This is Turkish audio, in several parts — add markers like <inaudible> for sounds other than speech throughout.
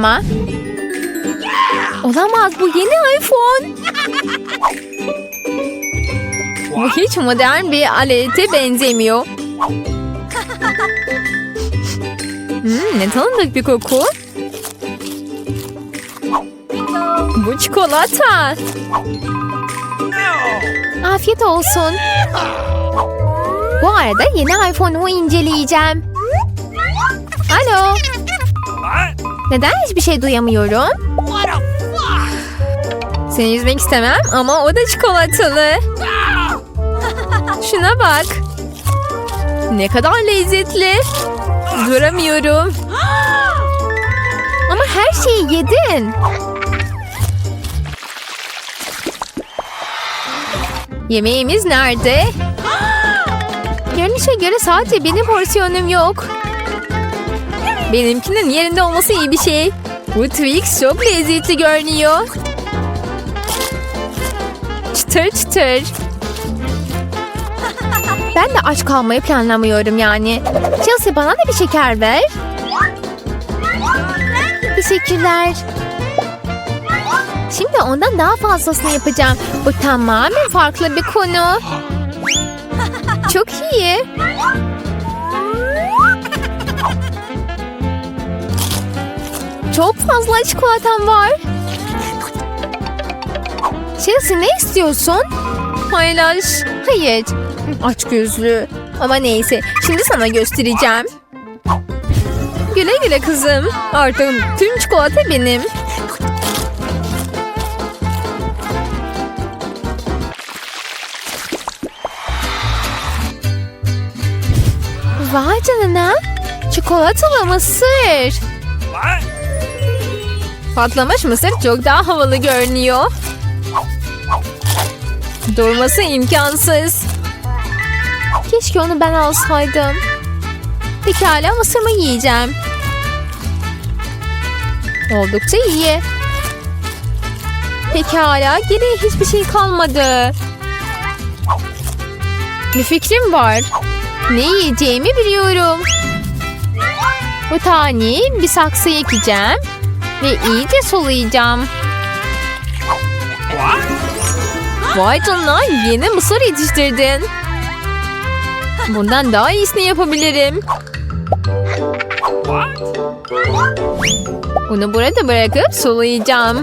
mı? Olamaz bu yeni iPhone. Bu hiç modern bir alete benzemiyor. Hmm, ne tanıdık bir koku. Bu çikolata. Afiyet olsun. Bu arada yeni iPhone'umu inceleyeceğim. Alo. Neden hiçbir şey duyamıyorum? Seni üzmek istemem ama o da çikolatalı. Şuna bak. Ne kadar lezzetli. Duramıyorum. Ama her şeyi yedin. Yemeğimiz nerede? Görünüşe göre sadece benim porsiyonum yok. Benimkinin yerinde olması iyi bir şey. Bu Twix çok lezzetli görünüyor. Çıtır çıtır. Ben de aç kalmayı planlamıyorum yani. Chelsea bana da bir şeker ver. Teşekkürler. Şimdi ondan daha fazlasını yapacağım. Bu tamamen farklı bir konu. Çok iyi. Çok fazla çikolatam var. Chelsea ne istiyorsun? Paylaş. Hayır. Aç gözlü. Ama neyse. Şimdi sana göstereceğim. Güle güle kızım. Artık tüm çikolata benim. Vay canına. Çikolatalı mısır. Patlamış mısır çok daha havalı görünüyor. Durması imkansız. Keşke onu ben alsaydım. Pekala mısırımı yiyeceğim. Oldukça iyi. Pekala geriye hiçbir şey kalmadı. Bir fikrim var. Ne yiyeceğimi biliyorum. Bu taneyi bir saksıya ekeceğim. Ve iyice sulayacağım. Vay canına yeni mısır yetiştirdin. Bundan daha iyisini yapabilirim. Bunu burada bırakıp sulayacağım.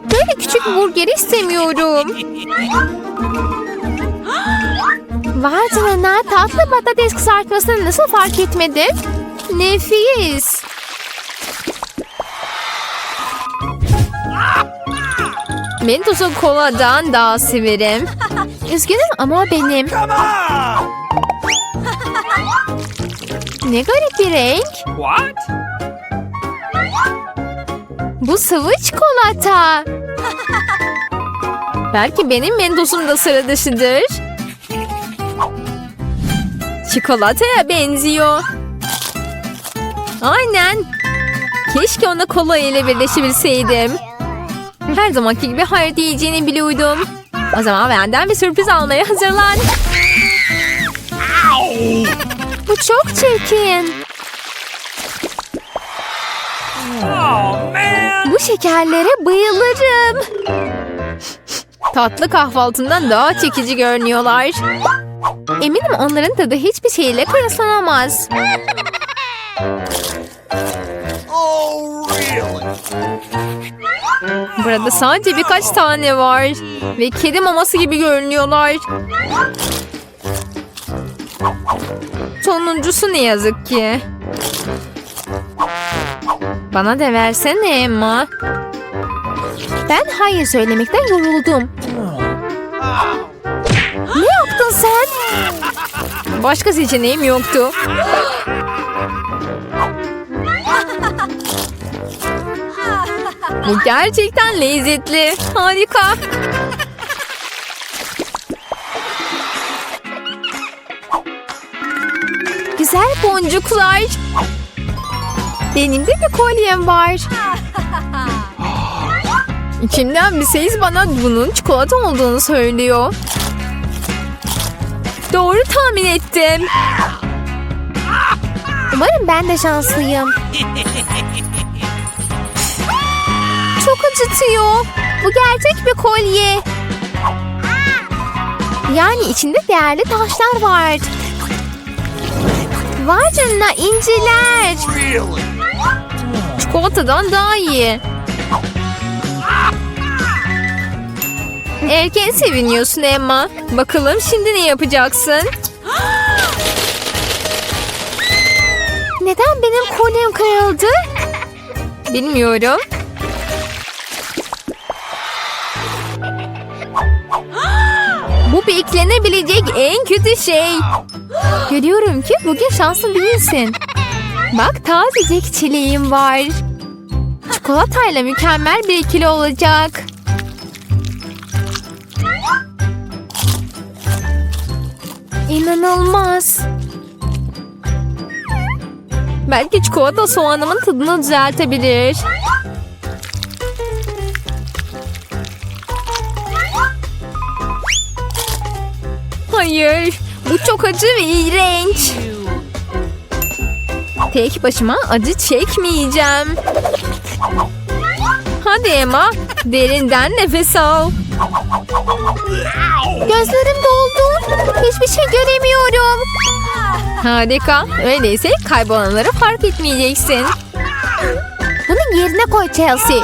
Böyle küçük bir burgeri istemiyorum. Vay canına tatlı patates kızartmasını nasıl fark etmedim? Nefis. Mentos'u koladan daha severim. Üzgünüm ama o benim. Ne garip bir renk. What? Bu sıvı çikolata. Belki benim mentosum da sıra dışıdır. Çikolataya benziyor. Aynen. Keşke ona kola ile birleşebilseydim. Her zamanki gibi hayır diyeceğini biliyordum. O zaman benden bir sürpriz almaya hazırlan. Bu çok çirkin. Bu şekerlere bayılırım. Tatlı kahvaltından daha çekici görünüyorlar. Eminim onların tadı hiçbir şeyle kıyaslanamaz. Burada sadece birkaç tane var. Ve kedi maması gibi görünüyorlar. Sonuncusu ne yazık ki. Bana da versene Emma. Ben hayır söylemekten yoruldum. Ne yaptın sen? Başka seçeneğim yoktu. Bu gerçekten lezzetli. Harika. Güzel boncuklar. Benim de bir kolyem var. İçimden bir ses bana bunun çikolata olduğunu söylüyor. Doğru tahmin ettim. Umarım ben de şanslıyım. Çok acıtıyor. Bu gerçek bir kolye. Yani içinde değerli taşlar var. Vay canına inciler. Çikolatadan daha iyi. Erken seviniyorsun Emma. Bakalım şimdi ne yapacaksın? <gasps> Neden benim kolyem kırıldı? Bilmiyorum. <gasps> Bu beklenebilecek en kötü şey. <gasps> Görüyorum ki bugün şanslı değilsin. Bak tazecik çileğim var. Çikolatayla mükemmel bir ikili olacak. İnanılmaz. Belki çikolata soğanımın tadını düzeltebilir. Hayır, bu çok acı ve iğrenç. Tek başıma acı çekmeyeceğim. Hadi Emma, derinden nefes al. Gözlerim doldu. Hiçbir şey göremiyorum. Harika. Öyleyse kaybolanları fark etmeyeceksin. Bunu yerine koy Chelsea.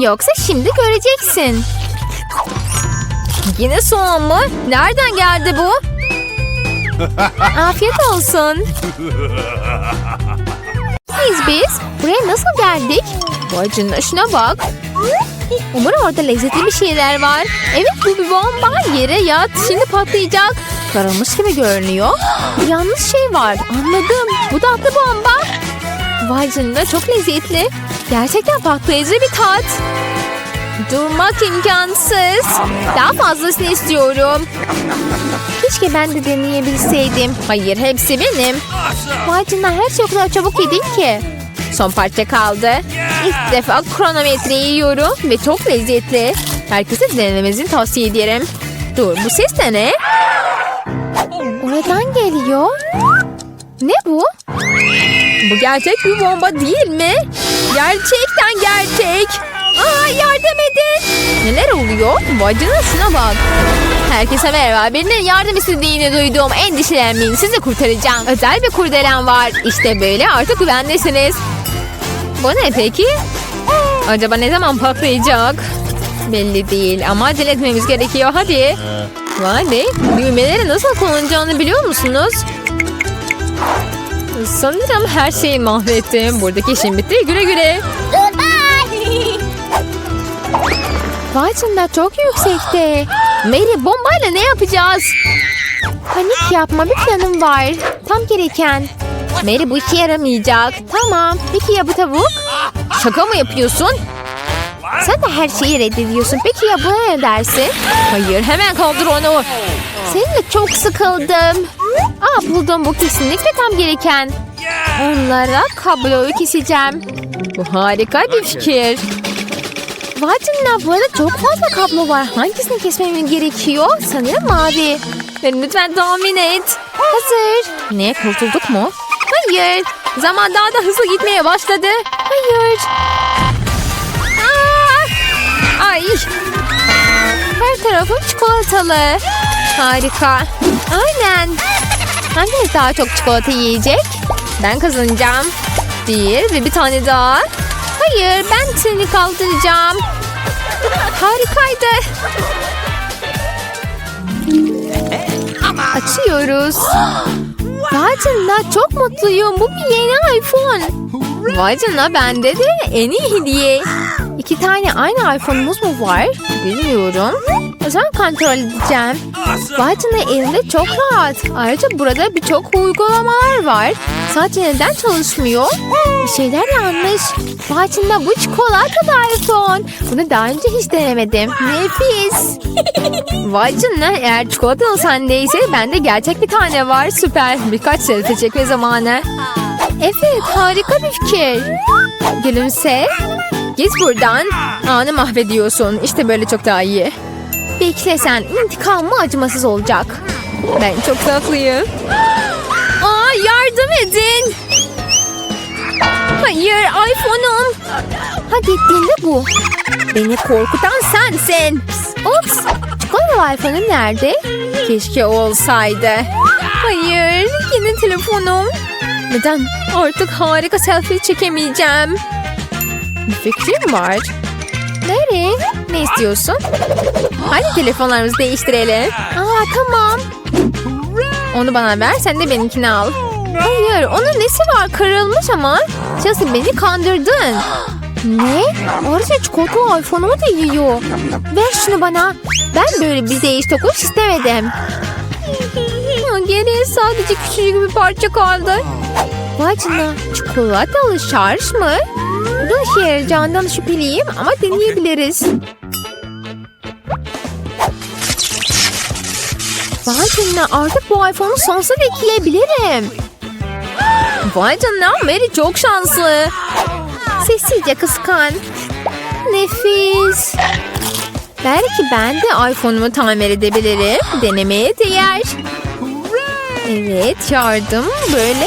Yoksa şimdi göreceksin. Yine soğan mı? Nereden geldi bu? Afiyet olsun. Biz biz buraya nasıl geldik? Vay canına şuna bak. Umarım orada lezzetli bir şeyler var. Evet bu bir bomba. Yere yat. Şimdi patlayacak. Karılmış gibi görünüyor. <gasps> Yanlış şey var. Anladım. Bu da atlı bomba. Vay canına çok lezzetli. Gerçekten patlayıcı bir tat. Durmak imkansız. Daha fazlasını istiyorum. Keşke ben de deneyebilseydim. Hayır hepsi benim. Vay canına her şey o kadar çabuk yedin ki. Son parça kaldı. İlk defa kronometreyi yiyorum ve çok lezzetli. Herkese denememesini tavsiye ederim. Dur bu ses de ne? Oradan geliyor. Ne bu? Bu gerçek bir bomba değil mi? Gerçekten gerçek. Aa yardım edin. Neler oluyor? Bacına şuna bak. Herkese merhaba. Birinin yardım istediğini duydum. Endişelenmeyin. Sizi kurtaracağım. Özel bir kurdelen var. İşte böyle artık güvendesiniz. Bu ne peki? Acaba ne zaman patlayacak? Belli değil ama acele etmemiz gerekiyor. Hadi. Vay be. Düğmeleri nasıl kullanacağını biliyor musunuz? Sanırım her şeyi mahvettim. Buradaki işim bitti. Güle güle. Vay canına çok yüksekte. Mary bombayla ne yapacağız? Panik yapma bir planım var. Tam gereken. Mary bu işe yaramayacak. Tamam. Peki ya bu tavuk? Şaka mı yapıyorsun? Sen de her şeyi reddediyorsun. Peki ya buna ne dersin? Hayır hemen kaldır onu. Seninle çok sıkıldım. Aa buldum bu kesinlikle tam gereken. Onlara kabloyu keseceğim. Bu harika bir fikir. Vay canına çok fazla kablo var. Hangisini kesmem gerekiyor? Sanırım mavi. Lütfen tahmin et. Hazır. Ne kurtulduk mu? Hayır. Zaman daha da hızlı gitmeye başladı. Hayır. Aa! Ay. Her tarafım çikolatalı. Harika. Aynen. Hanginiz daha çok çikolata yiyecek? Ben kazanacağım. Bir ve bir tane daha. Hayır ben seni kaldıracağım. Harikaydı. Açıyoruz. Vay çok mutluyum. Bu bir yeni iPhone. Vay canına bende de en iyi hediye. İki tane aynı iPhone'umuz mu var? Bilmiyorum. O zaman kontrol edeceğim. Vay canına elimde çok rahat. Ayrıca burada birçok uygulamalar var. Sadece neden çalışmıyor? Bir şeyler yanlış. Canına bu çikolatalı iPhone. Bunu daha önce hiç denemedim. Nefis. <laughs> Canına eğer çikolatalı sendeyse bende gerçek bir tane var. Süper. Birkaç selfie çekme zamanı. Evet harika bir fikir. Gülümse. Git buradan. Anı mahvediyorsun. İşte böyle çok daha iyi. Bekle sen. İntikamı acımasız olacak. Ben çok tatlıyım. Aa yardım edin. Hayır iPhone'um. Ha gittiğinde bu. Beni korkutan sensin. Ops. Çikolatalı iPhone'um nerede? Keşke olsaydı. Hayır. Yine telefonum. Neden? Artık harika selfie çekemeyeceğim. Bir fikrim var. Nereye? Ne istiyorsun? Hadi telefonlarımızı değiştirelim. Aa tamam. Onu bana ver sen de benimkini al. Hayır onun nesi var kırılmış ama. Chelsea beni kandırdın. Ne? Ayrıca çikolata iPhone'umu da yiyor. Ver şunu bana. Ben böyle bir değiş tokuş istemedim. Geriye sadece küçücük bir parça kaldı. Vay çikolatalı şarj mı? İşe yarayacağından şüpheliyim ama deneyebiliriz. Vay canına artık bu iPhone'u sonsuza dek yiyebilirim. Vay canına Mary çok şanslı. Sessizce kıskan. Nefis. Belki ben de iPhone'umu tamir edebilirim. Denemeye değer. Evet yardım böyle.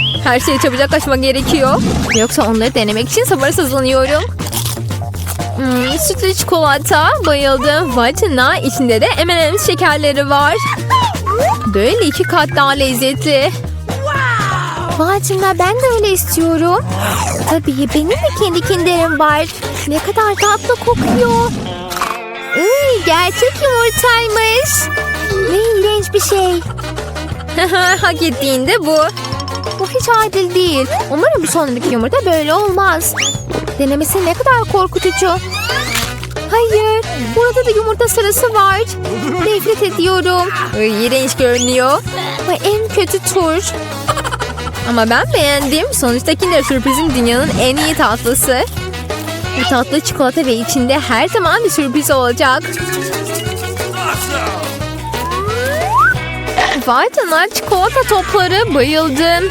Her şeyi çabucak açmak gerekiyor. Yoksa onları denemek için sabırsızlanıyorum. Hmm, sütlü çikolata, bayıldım. Vay canına, içinde de M&M's şekerleri var. Böyle iki kat daha lezzetli. Vay ben de öyle istiyorum. Tabii benim de kendi kinderim var. Ne kadar tatlı kokuyor. Iy, gerçek yumurtaymış. Ne iğrenç bir şey. <laughs> Hak ettiğinde bu. Hiç adil değil. Umarım sonraki yumurta böyle olmaz. Denemesi ne kadar korkutucu. Hayır, burada da yumurta sırası var. <laughs> Nefret ediyorum. Iy, iğrenç görünüyor. Ay, en kötü tur. Ama ben beğendim. Sonuçta Kinder Sürpriz'in dünyanın en iyi tatlısı. Bu tatlı çikolata ve içinde her zaman bir sürpriz olacak. Vay canına çikolata topları bayıldım.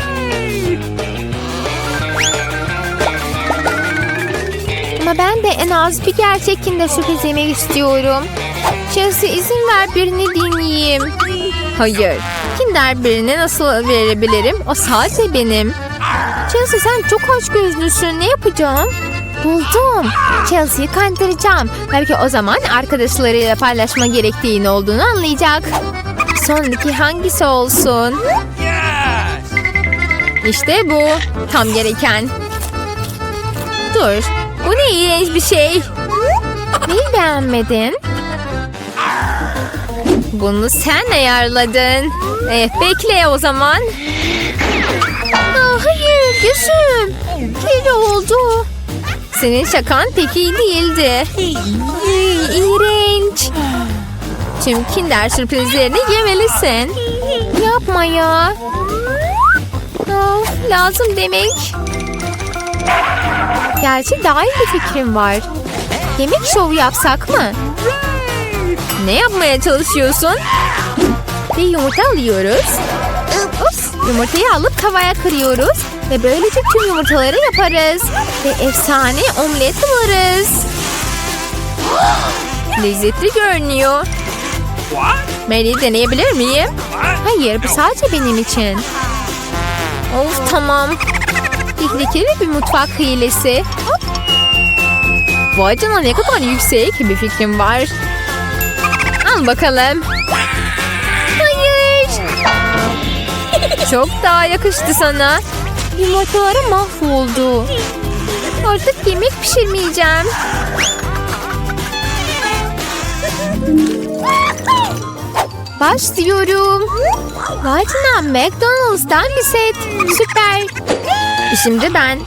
Ama ben de en az bir gerçek Kinder sürpriz yemek istiyorum. Chelsea izin ver birini dinleyeyim. Hayır. Kinder birine nasıl verebilirim? O sadece benim. Chelsea sen çok aç gözlüsün. Ne yapacağım? Buldum. Chelsea'yi kandıracağım. Belki o zaman arkadaşlarıyla paylaşma gerektiğini olduğunu anlayacak. Sonraki hangisi olsun? İşte bu. Tam gereken. Dur. Bu ne iğrenç bir şey. Neyi beğenmedin? Bunu sen ayarladın. Evet bekle o zaman. Aa, hayır gözüm. Kirli oldu. Senin şakan pek iyi değildi. Iy. Tüm kinder sürprizlerini yemelisin. Yapma ya. Of, lazım demek. Gerçi daha iyi bir fikrim var. Yemek şovu yapsak mı? Ne yapmaya çalışıyorsun? Bir yumurta alıyoruz. Ups, yumurtayı alıp tavaya kırıyoruz. Ve böylece tüm yumurtaları yaparız. Ve efsane omlet buluruz. Lezzetli görünüyor. What? Mary deneyebilir miyim? Hayır bu sadece benim için. Of tamam. Tehlikeli bir mutfak hilesi. Hop. Vay canına ne kadar yüksek bir fikrim var. Al bakalım. Hayır. <laughs> Çok daha yakıştı sana. Yumurtaları mahvoldu. Artık yemek pişirmeyeceğim. Başlıyorum. Canına McDonald's'tan bir set. Süper. Şimdi ben.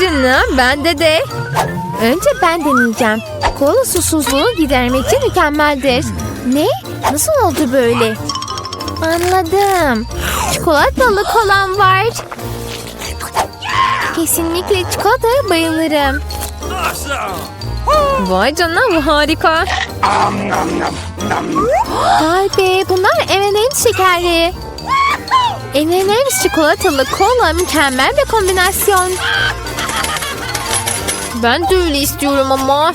Canına bende de. Önce ben deneyeceğim. Kola susuzluğu gidermek için mükemmeldir. Ne? Nasıl oldu böyle? Anladım. Çikolatalı kolam var. Kesinlikle çikolataya bayılırım. Awesome. Vay canına bu harika. Vay be bunlar M&M's şekerli. M&M's çikolatalı kola mükemmel bir kombinasyon. Ben de öyle istiyorum ama.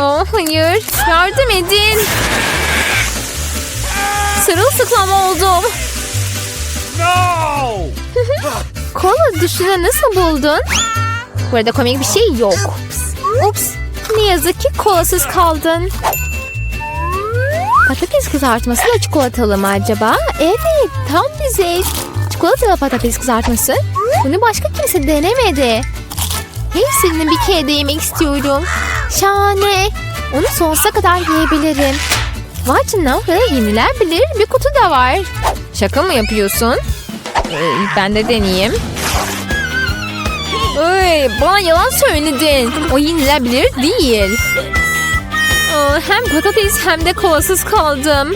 Oh hayır yardım edin. Sırılsıklam oldum. No. <laughs> Kola düşüne nasıl buldun? Burada komik bir şey yok. Ups. Ne yazık ki kolasız kaldın. Patates kızartması da çikolatalı mı acaba? Evet tam bize. Çikolatalı patates kızartması. Bunu başka kimse denemedi. Hepsini bir kere de yemek istiyorum. Şahane. Onu sonsuza kadar yiyebilirim. Vay canına yenilebilir bir kutu da var. Şaka mı yapıyorsun? Ee, ben de deneyeyim. Ay, bana yalan söyledin. O yenilebilir değil. Hem patates hem de kolasız kaldım.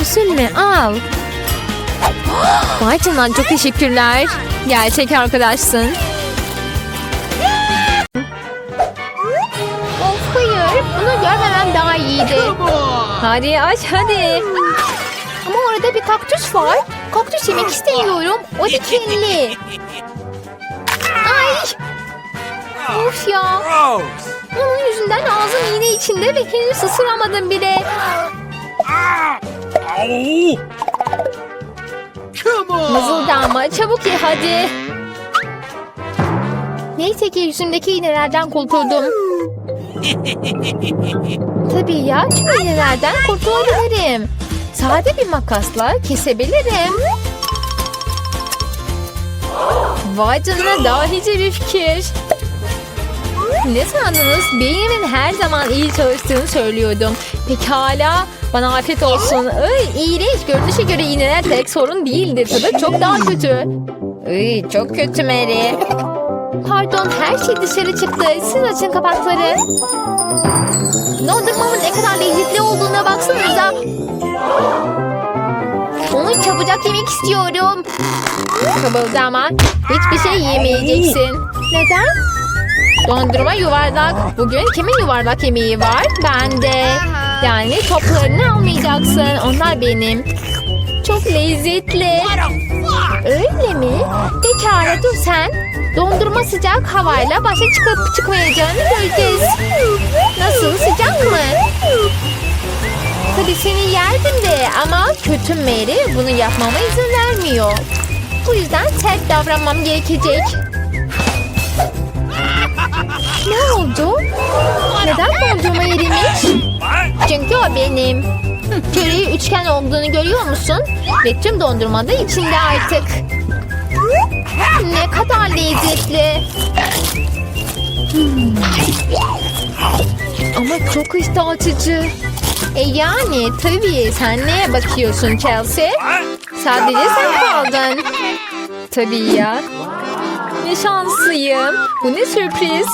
Üzülme al. Vay canına çok teşekkürler. Gerçek arkadaşsın. Of hayır. Bunu görmemem daha iyiydi. Hadi aç hadi. Ama orada bir kaktüs var. Kaktüs yemek istemiyorum. O dikenli. Ay. Of ya. Onun yüzünden ağzım iğne içinde ve henüz ısıramadım bile. Mızıldama çabuk ye hadi. Neyse ki yüzümdeki iğnelerden kurtuldum. Tabii ya tüm iğnelerden kurtulabilirim. Sade bir makasla kesebilirim. Vay canına dahice bir fikir. Ne sandınız? Beynimin her zaman iyi çalıştığını söylüyordum. Pekala. Bana afiyet olsun. Ay, iğrenç. Görünüşe göre iğneler tek sorun değildir. Tadı çok daha kötü. Ay, çok kötü Mary. Pardon her şey dışarı çıktı. Siz açın kapakları. Dondurmamın ne kadar lezzetli olduğuna baksanıza. Onu çabucak yemek istiyorum. Kıvıldama. Hiçbir şey yemeyeceksin. Neden? Dondurma yuvarlak. Bugün kimin yuvarlak yemeği var? Bende. Yani toplarını almayacaksın. Onlar benim. Çok lezzetli. Öyle mi? Pekala dur sen. Dondurma sıcak havayla başa çıkıp çıkmayacağını göreceğiz. Nasıl sıcak mı? Tabii seni yerdim de ama kötü Mary bunu yapmama izin vermiyor. Bu yüzden sert davranmam gerekecek. Ne oldu? Neden dondurma erimiş? Çünkü o benim. Köreği üçgen olduğunu görüyor musun? Ve tüm dondurma da içinde artık. Ne kadar lezzetli. Hmm. Ama çok iştah. E yani tabii sen neye bakıyorsun Chelsea? Sadece sen kaldın. Tabii ya. Ne şanslıyım. Bu ne sürpriz.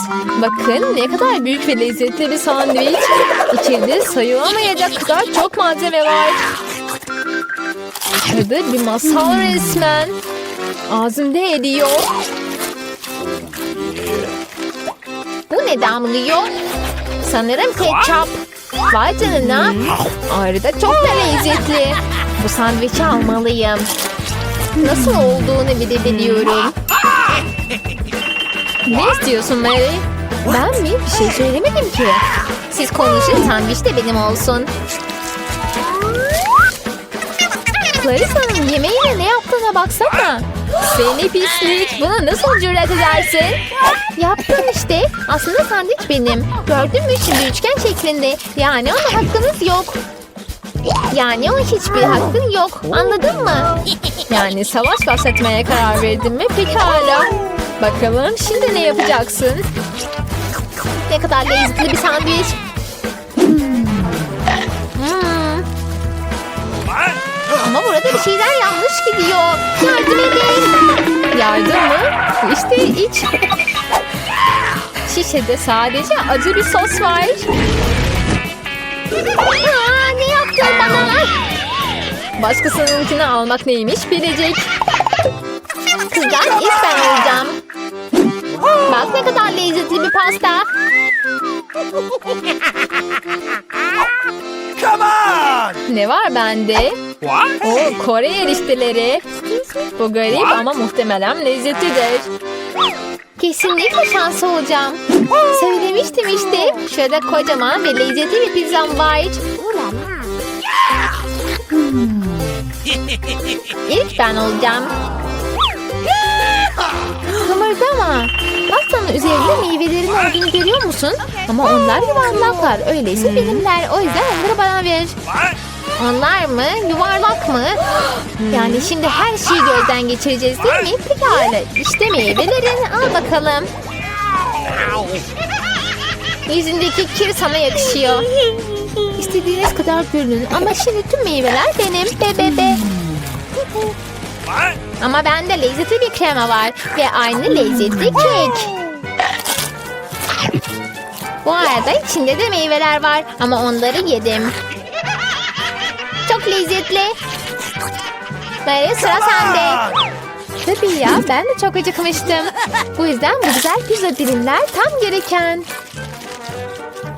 Bakın ne kadar büyük ve lezzetli bir sandviç. İçeride sayılamayacak kadar çok malzeme var. Tadı bir masal resmen. Ağzımda eriyor. Bu ne damlıyor? Sanırım ketçap. Vay canına. Ayrıca çok da lezzetli. Bu sandviçi almalıyım. Nasıl olduğunu bile biliyorum. Ne istiyorsun Mary? Ben mi? Bir şey söylemedim ki. Siz konuşun sandviç de benim olsun. Clarissa'nın yemeğine ne yaptığına baksana. Seni pislik. Buna nasıl cüret edersin? Yaptım işte. Aslında sandviç benim. Gördün mü şimdi üçgen şeklinde. Yani ona hakkınız yok. Yani o hiçbir hakkın yok. Anladın mı? Yani savaş başlatmaya karar verdin mi? Pekala. Bakalım şimdi ne yapacaksın? Ne kadar lezzetli bir sandviç. Ama burada bir şeyler yanlış gidiyor. Yardım edin. Yardım mı? İşte iç. Şişede sadece acı bir sos var. Aa, ne yaptın bana? Başkasınınkini almak neymiş bilecek. Kızlar ilk ben olacağım. Bak ne kadar lezzetli bir pasta. Ne var bende? What? O Kore erişteleri. Bu garip ama muhtemelen lezzetlidir. Kesinlikle şanslı olacağım. Söylemiştim işte. Şurada kocaman ve lezzetli bir pizzam var. Hmm. İlk ben olacağım. Kımıldama. Pastanın üzerinde meyvelerin olduğunu görüyor musun? Ama onlar yuvarlaklar. Öyleyse benimler. O yüzden onları bana ver. Onlar mı? Yuvarlak mı? Yani şimdi her şeyi gözden geçireceğiz değil mi? Pekala. İşte meyvelerin. Al bakalım. Yüzündeki kir sana yakışıyor. İstediğiniz kadar görünün ama şimdi tüm meyveler benim. Be be be. What? Ama bende lezzetli bir krema var ve aynı lezzetli kek. Bu arada içinde de meyveler var ama onları yedim. Çok lezzetli. Mary sıra sende. Tabii ya ben de çok acıkmıştım. Bu yüzden bu güzel pizza dilimler tam gereken.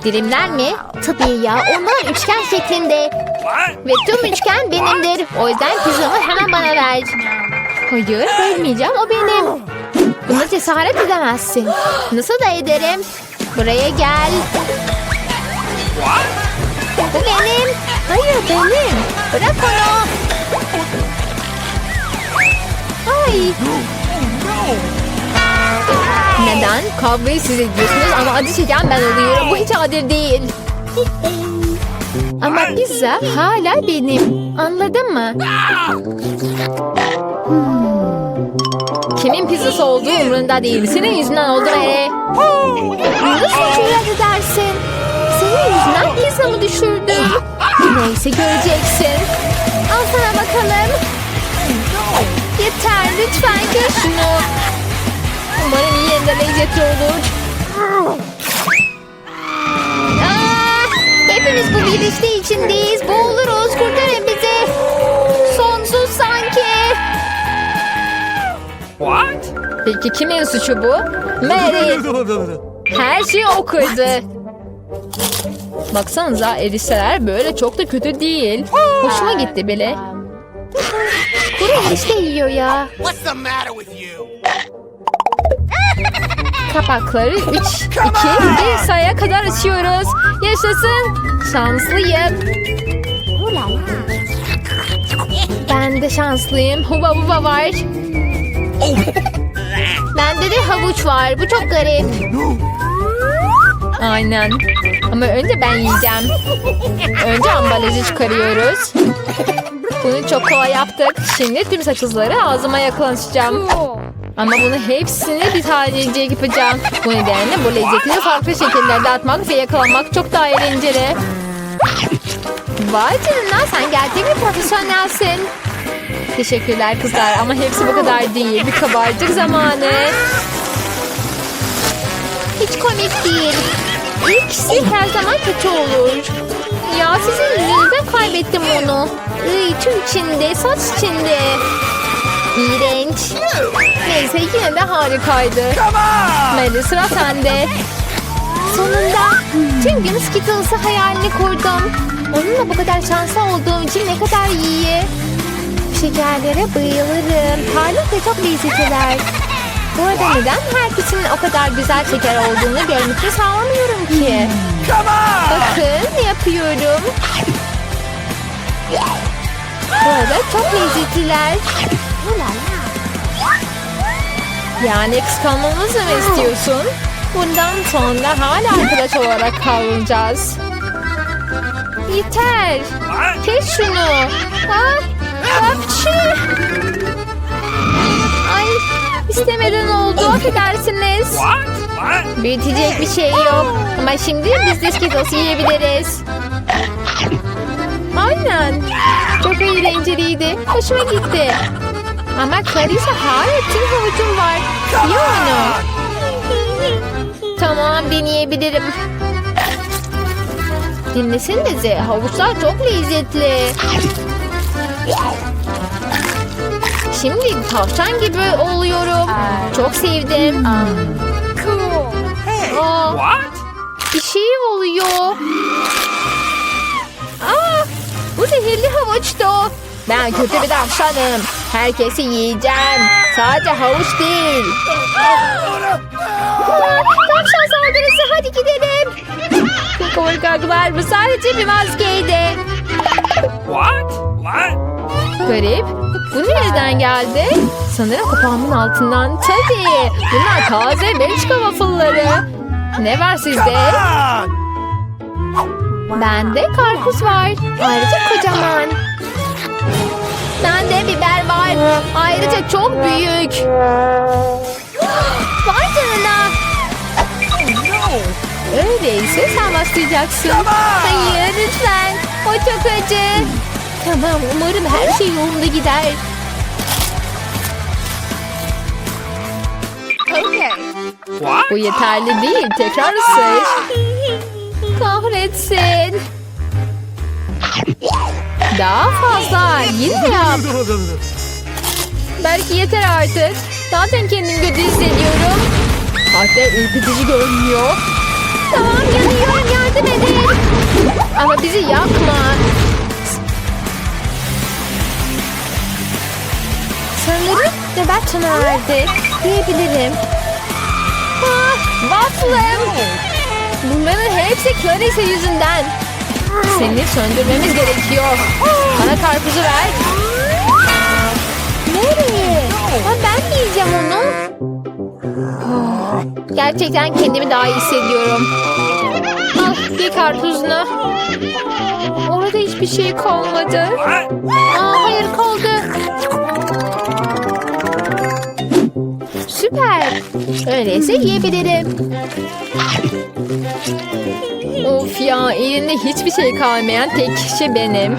Dilimler mi? Tabii ya onlar üçgen şeklinde. Ve tüm üçgen benimdir. O yüzden pizzamı hemen bana ver. Hayır vermeyeceğim o benim. Buna cesaret edemezsin. Nasıl da ederim? Buraya gel. Bu benim. Hayır benim. Bırak onu. Ay. Neden? Kavgayı siz ediyorsunuz ama acı çeken ben oluyorum. Bu hiç adil değil. Ama pizza hala benim. Anladın mı? Hmm. Kimin pizzası olduğu umurunda değil. Senin yüzünden oldu Mary. Nasıl cüret edersin? Senin yüzünden pizzamı düşürdüm. Neyse göreceksin. Al sana bakalım. Yeter lütfen gör şunu. Umarım iyi yerinde lezzetli olur. Aa, hepimiz bu bilinçli içindeyiz. Boğuluruz. Kurtarın bizi. Sonsuz sanki. What? Peki kimin suçu bu? Mary. <laughs> Her şeyi o kırdı. Baksanıza erişteler böyle çok da kötü değil. Hoşuma gitti bile. Kuru erişte yiyor ya. Kapakları 3, 2, 1 sayıya kadar açıyoruz. Yaşasın. Şanslıyım. Ben de şanslıyım. Huba buba var. Bende de havuç var. Bu çok garip. Aynen. Ama önce ben yiyeceğim. Önce ambalajı çıkarıyoruz. Bunu çok kolay yaptık. Şimdi tüm sakızları ağzıma yaklaşacağım. Ama bunu hepsini bir tanecik yapacağım. Bu nedenle bu lezzetini farklı şekillerde atmak ve yakalamak çok daha eğlenceli. Vay canına sen gerçek bir profesyonelsin. Teşekkürler kızlar ama hepsi bu kadar değil. Bir kabarcık zamanı. Hiç komik değil. İkisi her zaman kötü olur. Ya sizin yüzünüzden kaybettim onu. Iy, tüm içinde, saç içinde. İğrenç. Neyse yine de harikaydı. Melly sıra sende. Sonunda tüm gün Skittles'ı hayalini kurdum. Onunla bu kadar şanslı olduğum için ne kadar iyi. Şekerlere bayılırım. Parlak ve çok lezzetliler. Bu arada neden herkesin o kadar güzel şeker olduğunu görmekte sağlamıyorum ki? Bakın yapıyorum. Bu arada çok lezzetliler. Yani kıskanmamızı mı istiyorsun? Bundan sonra hala arkadaş olarak kalacağız. Yeter. Kes şunu. Ha? Hapşi. İstemeden oldu affedersiniz. Büyütecek bir şey yok. Ama şimdi biz de Skittles yiyebiliriz. Aynen. Çok eğlenceliydi. Hoşuma gitti. Ama Clarissa hala tüm havucum var. Ye onu. Tamam deneyebilirim. Dinlesenize havuçlar çok lezzetli. Şimdi tavşan gibi oluyorum. Çok sevdim. Hey! Aa, What? bir şey oluyor. Aa, bu zehirli havuçtu. Ben kötü bir tavşanım. Herkesi yiyeceğim. Sadece havuç değil. Aa, Tavşan saldırısı hadi gidelim. Korkaklar bu sadece bir maskeydi. What? What? Garip. Bu nereden geldi? Sanırım kapağımın altından. Tabii. Bunlar taze Belçika waffle'ları. Ne var sizde? Bende karpuz var. Ayrıca kocaman. Bende biber var. Ayrıca çok büyük. Vay canına. Öyleyse sen başlayacaksın. Hayır lütfen. O çok acı. Tamam umarım her şey yolunda gider. What? Bu yeterli değil. Tekrar ısır. Kahretsin. Daha fazla. Yine yap. Belki yeter artık. Zaten kendimi kötü hissediyorum. Hatta ürkütücü görünüyor. Tamam yanıyorum yardım edin. Ama bizi yakma. Nöbet sona. Diyebilirim. Ah, waffle'ım. Bunların hepsi Clarissa yüzünden. Seni söndürmemiz gerekiyor. Bana karpuzu ver. Nereye? Ha, ben mi yiyeceğim onu? Ah, Gerçekten kendimi daha iyi hissediyorum. Al bir karpuzunu. Orada hiçbir şey kalmadı. Aa, hayır kaldı. Süper. Öyleyse yiyebilirim. Of ya elinde hiçbir şey kalmayan tek kişi benim.